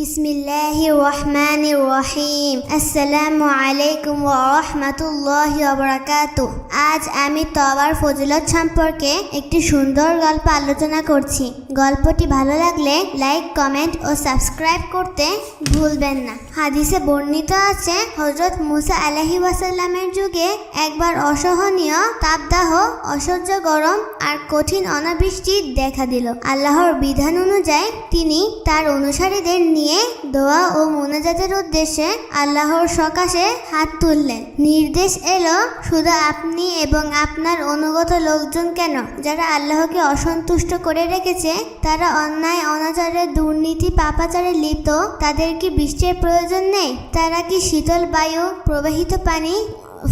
বিসমিল্লাহির রহমানির রহিম। আসসালামু আলাইকুম ওয়া রাহমাতুল্লাহি ওয়া বারাকাতুহু আজ আমি তবার ফজিলত সম্পর্কে একটি সুন্দর গল্প আলোচনা করছি। গল্পটি ভালো লাগলে লাইক, কমেন্ট ও সাবস্ক্রাইব করতে ভুলবেন না। হাদিসে বর্ণিত আছে, হযরত মুসা আলাইহি ওয়াসাল্লামের যুগে একবার অসহনীয় তাপদাহ, অসহ্য গরম আর কঠিন অনাবৃষ্টি দেখা দিল। আল্লাহর বিধান অনুযায়ী তিনি তার অনুসারীদের নিয়ে দোয়া ও মোনাজাতের উদ্দেশ্যে আল্লাহর সকাশে হাত তুললেন। নির্দেশ এলো, শুধু আপনি এবং আপনার অনুগত লোকজন কেন? যারা আল্লাহকে অসন্তুষ্ট করে রেখেছে, তারা অন্যায়, অনাচারে, দুর্নীতি, পাপাচারে লিপ্ত, তাদের কি বৃষ্টির প্রয়োজন নেই? তারা কি শীতল বায়ু, প্রবাহিত পানি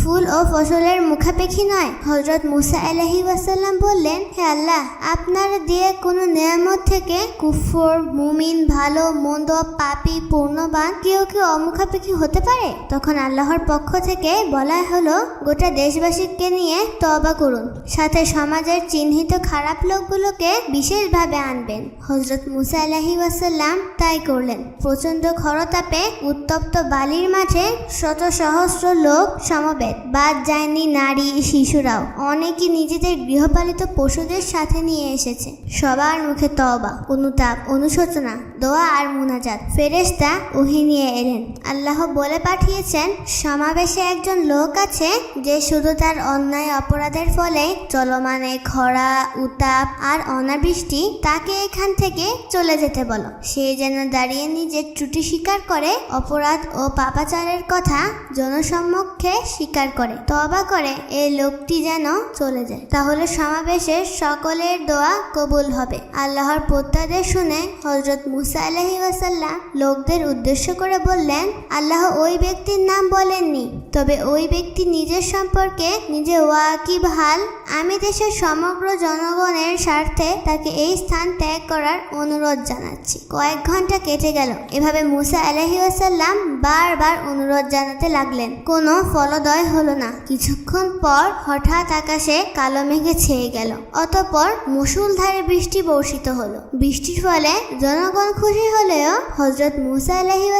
ফুল ও ফসলের মুখাপেক্ষী নয়। হজরত মুসা আলাহি ওয়াসাল্লাম বললেন, হে আল্লাহ, আপনার দিয়ে কোনো নিয়ামত থেকে কুফর, মুমিন, ভালো, মন্দ, পাপি, পূর্ণবান কেউ কেউ অমুখাপেক্ষী হতে পারে? তখন আল্লাহর পক্ষ থেকে বলা হলো, গোটা দেশবাসীকে নিয়ে তবা করুন। সাথে সমাজের চিহ্নিত খারাপ লোকগুলোকে বিশেষভাবে আনবেন। হজরত মুসা আলাহি ওয়াসাল্লাম তাই করলেন। প্রচণ্ড খরতাপে উত্তপ্ত বালির মাঠে শত সহস্র লোক সমবেত। বাদ যায়নি নারী, শিশুরাও। অনেকে নিজেদের গৃহপালিত পশুদের সাথে নিয়ে এসেছে। সবার মুখে তওবা, অনুতাপ, অনুশোচনা, দোয়া আর মুনাজাত। ফেরেশতা ওহি নিয়ে এলেন। আল্লাহ বলে পাঠিয়েছেন, সমাবেশে একজন লোক আছে যে শুধু তার অন্যায় অপরাধের ফলে চলমানে খরা উতাপ আর অনাবৃষ্টি তাকে এখান থেকে চলে যেতে বলো। সে যেন দাঁড়িয়ে নিজের ত্রুটি স্বীকার করে অপরাধ ও পাপাচারের কথা জনসম্মুখে স্বীকার করে। তবা করে এই লোকটি যেন চলে যায়। তাহলে সমাবেশে সকলের দোয়া কবুল হবে। আল্লাহর প্রত্যাদেশ শুনে হজরত মুসা আলহি ওয়াসাল্লাম লোকদের উদ্দেশ্য করে বললেন, আল্লাহ ওই ব্যক্তির নাম বলেননি। তবে ওই ব্যক্তি নিজের সম্পর্কে নিজে ওয়াকিব হাল। আমি দেশের সমগ্র জনগণের স্বার্থে তাকে এই স্থান ত্যাগ করার অনুরোধ জানাচ্ছি। কয়েক ঘণ্টা কেটে গেল। এভাবে মুসা আলহি ওয়াসাল্লাম বারবার অনুরোধ জানাতে লাগলেন। কোনো ফলদয় হলো না। কিছুক্ষণ পর হঠাৎ আকাশে কালো মেঘে ছেয়ে গেল। অতঃপর মুসুলধারে বৃষ্টি বর্ষিত হলো। বৃষ্টির ফলে জনগণ খুশি হলেও হজরত মুসা আলহি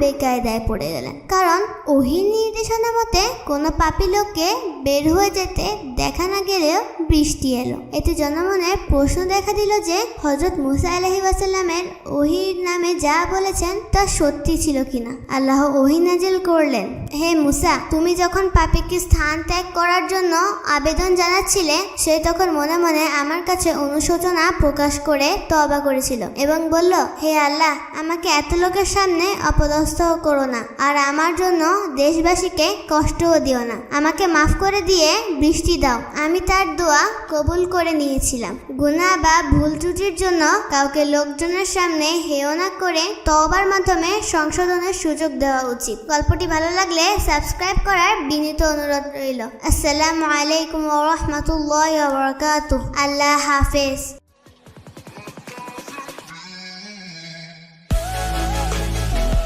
বেকায়দায় পড়ে গেলেন। কারণ ওহির নির্দেশনা মতে কোনো পাপি লোককে বের হয়ে যেতে দেখা না গেলেও বৃষ্টি এলো। এতে জনমনে প্রশ্ন দেখা দিল যে হজরত মুসা আলহি ওয়াসাল্লামের ওহির নামে যা বলেছেন তা সত্যি ছিল কিনা? আল্লাহ ওহি নাজিল করলেন, হে মুসা, তুমি যখন পাপিকে স্থান ত্যাগ করার জন্য আবেদন জানাচ্ছিলে, সে তখন মনে মনে আমার কাছে অনুশোচনা প্রকাশ করে তবা করেছিল এবং বলল, হে আল্লাহ, আমাকে এত লোকের সামনে অপদস্থ করো না আর আমার জন্য দেশবাসীকে কষ্টও দিও না। আমাকে মাফ করে দিয়ে বৃষ্টি দাও। আমি তার দোয়া কবুল করে নিয়েছিলাম। গুনাহ বা ভুল ত্রুটির জন্য কাউকে লোকজনের সামনে হেয় না করে তবার মাধ্যমে সংশোধনের সুযোগ দেওয়া উচিত। গল্পটি ভালো লাগলে সাবস্ক্রাইব করার বিনীত অনুরোধ রইল আসসালামু আলাইকুম ওয়া রাহমাতুল্লাহি ওয়া বারাকাতুহু আল্লাহ হাফেজ